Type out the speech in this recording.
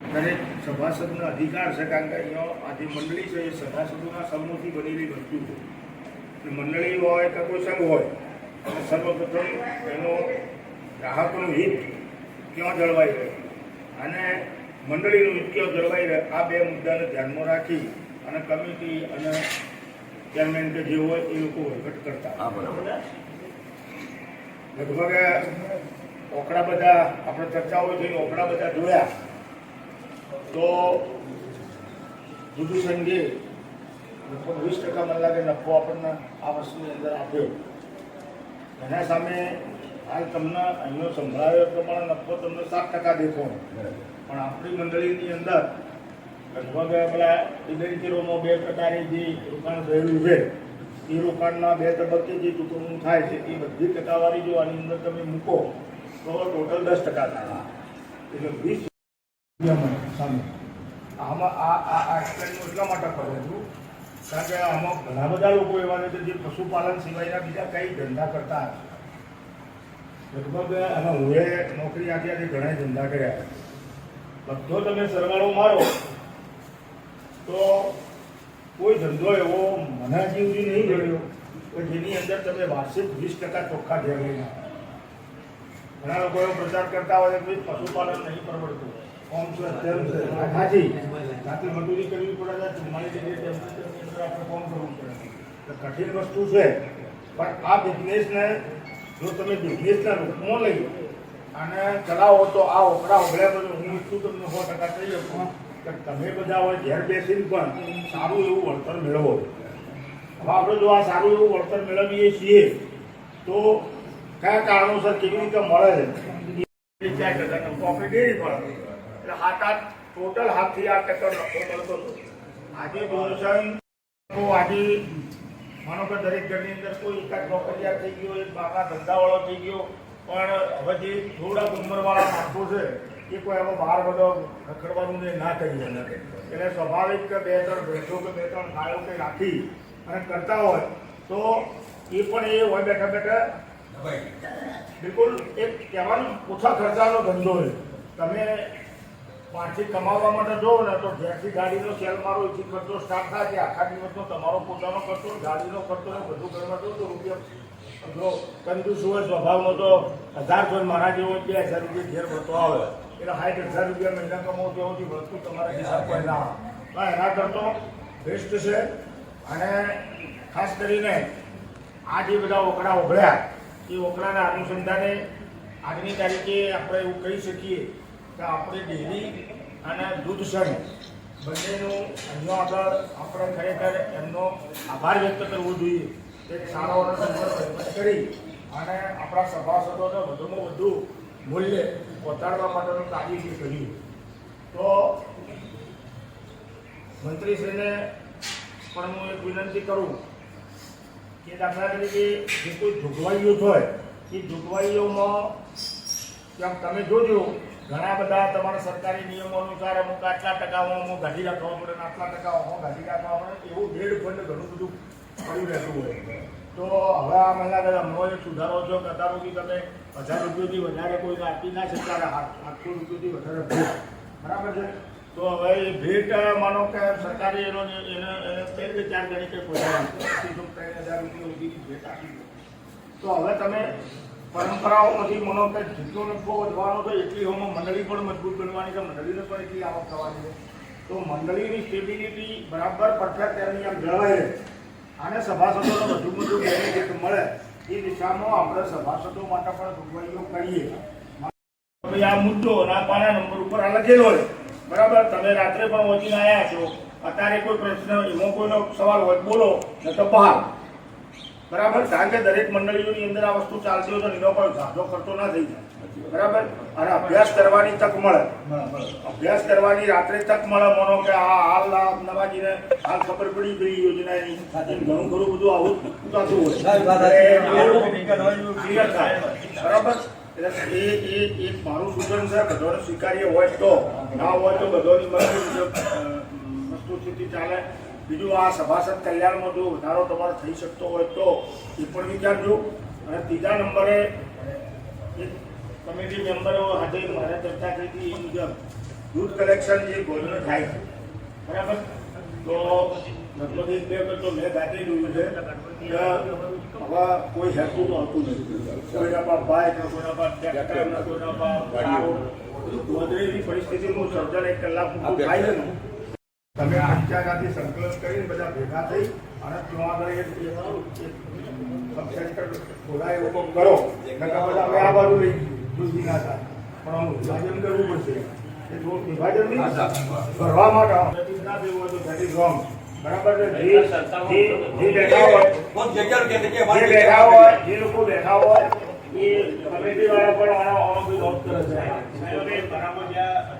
દરેક સભાસદનો અધિકાર છે કારણ કે અહીંયા આ જે મંડળી છે એ સભાસદોના સમૂહથી બનેલી વસ્તુ છે. મંડળી હોય કે કોઈ સંઘ હોય સર્વપ્રથમ એનો ગ્રાહકોનું હિત ક્યાં જળવાઈ રહે અને મંડળીનું હિત ક્યાં જળવાઈ રહે આ બે મુદ્દાને ધ્યાનમાં રાખી અને કમિટી અને ચેરમેન કે જે હોય એ લોકો વહીવટ કરતા. લગભગ ઓકડા બધા આપણે ચર્ચાઓ જોઈ ઓકડા બધા જોયા. તો જુદુ સંઘે લગભગ વીસ ટકા મને લાગે નફો આપણને આ વર્ષની અંદર આપ્યો. એના સામે હાલ તમને અહીંનો સંભળાવ્યો પ્રમાણે નફો તમને સાત ટકા દેખો પણ આપણી મંડળીની અંદર લગભગ પેલા ઇલેન્ચરોમાં બે પ્રકારે જે રોકાણ થયેલું છે એ રોકાણના બે તબક્કે જે ચૂકવણું થાય છે એ બધી ટકાવારી જો આની અંદર તમે મૂકો તો ટોટલ દસ ટકા થાય. એટલે વીસ આમાં આ આ એક્સપ્લેન એટલા માટે કરું છું, કારણ કે આમાં ઘણા બધા લોકો એવા છે જે પશુપાલન સિવાયના બીજા કઈ ધંધા કરતા લગભગ અને હું નોકરી આથી આથી ઘણા ધંધા કર્યા બધો તમે સરવાળો મારો, તો કોઈ ધંધો એવો મને જીવજી નહીં મળ્યો કે જેની અંદર તમે વાર્ષિક વીસ ટકા ચોખ્ખા ધ્યાન ઘણા લોકો એવો પ્રચાર કરતા હોય કે પશુપાલન નહીં પરવડતું. આ હાજી. જાતે મજૂરી કરવી પડે ચુમ્માલીસ ડિગ્રી ટેમ્પરેચરની અંદર આપણે કોમ કરવું પડે. તો કઠિન વસ્તુ છે. પણ આ બિઝનેસને જો તમે બિઝનેસના રૂપમાં લઈ અને ચલાવો તો આ ઓકડા ઓગળ્યા બધું હું ઈચ્છું તમને સો ટકા કહી શકું? કે તમે બધા હોય ઘેર બેસીને પણ સારું એવું વળતર મેળવો. હવે આપણે જો આ સારું એવું વળતર મેળવીએ છીએ તો કયા કારણોસર કેવી રીતે મળે? છે એ ચાર એટલે આઠ ટોટલ હાથથી આઠ ટકા નફો મળતો હતો. આજે તો આજે માનો કે દરેક ઘરની અંદર કોઈ એકાદ નોકરિયાત થઈ ગયો એક બારના ધંધાવાળો થઈ ગયો પણ હવે જે થોડાક ઉંમરવાળા માણસો છે એ કોઈ આમાં બહાર બધો રખડવાનું ને ના કરી એટલે સ્વાભાવિક કે બે ત્રણ ભેંસો કે બે ત્રણ ગાયો કે રાખી અને કરતા હોય તો એ પણ એ હોય બેઠા બેઠા બિલકુલ એક કહેવાનું ઓછા ખર્ચાનો ધંધો છે. તમે પાંચથી કમાવા માટે જોવો ને તો ઘેરથી ગાડીનો સેલ મારો એથી ખર્ચો સ્ટાર્ટ થાય છે, આખા દિવસનો તમારો પોતાનો ખર્ચો, ગાડીનો ખર્ચો ને બધું કરવા તો રૂપિયા જો કંજૂસ હોય, સ્વભાવનો તો હજાર કોઈ મારા જેવો બે હજાર રૂપિયા ઘેર ભરતો આવે. એટલે સાઠ હજાર રૂપિયા મહિના કમાવો તેઓથી વસ્તુ તમારા હિસાબ પર ના એના કરતો બેસ્ટ છે અને ખાસ કરીને આ જે બધા ઓકડા ઓગળ્યા, એ ઓકડાના અનુસંધાને આજની તારીખે આપણે એવું કહી શકીએ કે આપણે ડેરી અને દૂધ સંઘ બંનેનું અહીંયા આગળ આપણે ખરેખર એમનો આભાર વ્યક્ત કરવો જોઈએ. એક સારો કરી અને આપણા સભાસદોને વધુમાં વધુ મૂલ્ય પહોંચાડવા માટેનું કાર્ય કર્યું. તો મંત્રીશ્રીને પણ હું એક વિનંતી કરું કે દાખલા તરીકે જે કોઈ જોગવાઈઓ હોય, એ જોગવાઈઓમાં તમે જોજો ઘણા બધા તમારા સરકારી નિયમો અનુસાર અમુક આટલા ટકા અમુક ગાડી રાખવા પડે ને આટલા અમુક ગાડી રાખવા પડે એવું ડેડ ફંડ ઘણું બધું પડ્યું રહેતું હોય તો હવે આ મહિલા કદાચ હમણાં એક સુધારો છો કે તમે હજાર રૂપિયાથી વધારે કોઈ આપી ના શકતા આઠ- આઠસો રૂપિયાથી વધારે બરાબર છે? તો હવે એ ભેટ માનો કે સરકારે એનો એને એને બે કે ચાર ગણી કે કોઈ ત્રણ હજાર રૂપિયા સુધીની ભેટ આપી તો હવે તમે પરંપરાઓમાંથી મનો કે જેટલો નફો વધવાનો છે, એટલી હોમાં મંડળી પણ મજબૂત બનવાની છે, મંડળીને પણ એટલી આવક થવાની છે. તો મંડળીની સ્ટેબિલિટી બરાબર પરફેક્ટ એમની આમ જળવાઈ રહે. અને સભાસદોને વધુ વધુ બેનિફિટ મળે, એ દિશામાં આપણે સભાસદો માટે પણ જોગવાઈઓ કરીએ. આ મુદ્દો ના પાના નંબર ઉપર આ લખેલો હોય. બરાબર? તમે રાત્રે પણ વચીને આવ્યા છો. અત્યારે કોઈ પ્રશ્ન, એમાં કોઈનો સવાલ હોય બોલો નહીં તો બહાર. બરાબર? કારણ કે દરેક મંડળીઓની અંદર આ વસ્તુ ચાલતી હોય તો એનો કોઈ ઝાઝો ખર્ચો ના થઈ જાય. બરાબર? અને અભ્યાસ કરવાની તક મળે. અભ્યાસ કરવાની રાત્રે તક મળે માનો કે આ હાલ આ નવાજીને હાલ ખબર પડી ગઈ યોજનાની સાથે ઘણું ઘણું બધું આવું થતું હોય. બરાબર? એટલે એ એ એક મારું સૂચન છે બધોને સ્વીકાર્ય હોય તો. ના હોય તો બધોની વસ્તુ સ્થિતિ ચાલે. બીજું આ સભાસદ કલ્યાણમાં જો વધારો તમારો થઈ શકતો હોય તો એ પણ વિચારજો. અને ત્રીજા નંબરે એક કમિટી મેમ્બરો આજે મારે ચર્ચા કરી હતી એ મુજબ દૂધ કલેક્શન જે ગોળનું થાય છે બરાબર? તો લગભગ એક બે વખત તો મેં જાતે જોયું છે. હવે કોઈ હેતુ તો હતું નથી કોઈના પર બાઇક ને કોઈના પર ટ્રેક્ટર ને કોઈના કારો વધેલી પરિસ્થિતિનું સર્જન એક કલાક થાય છે તમે પંચાયતથી સંકલન કરીને બધા ભેગા થઈ અને ત્યાં આગળ ખોલાય એવું કરો બધા અમે આ બાજુ લઈ દૂધી ના થાય. પણ આમ વિભાજન કરવું પડશે. એ જો વિભાજન નહીં ભરવા માટે ના દેવું હોય તો that ઇઝ રોંગ બરાબર છે? જે જે જે બેઠા હોય જે બેઠા હોય જે લોકો બેઠા હોય એ કમિટી વાળા પણ આનો આનો કોઈ કરે છે. બરાબર જ્યાં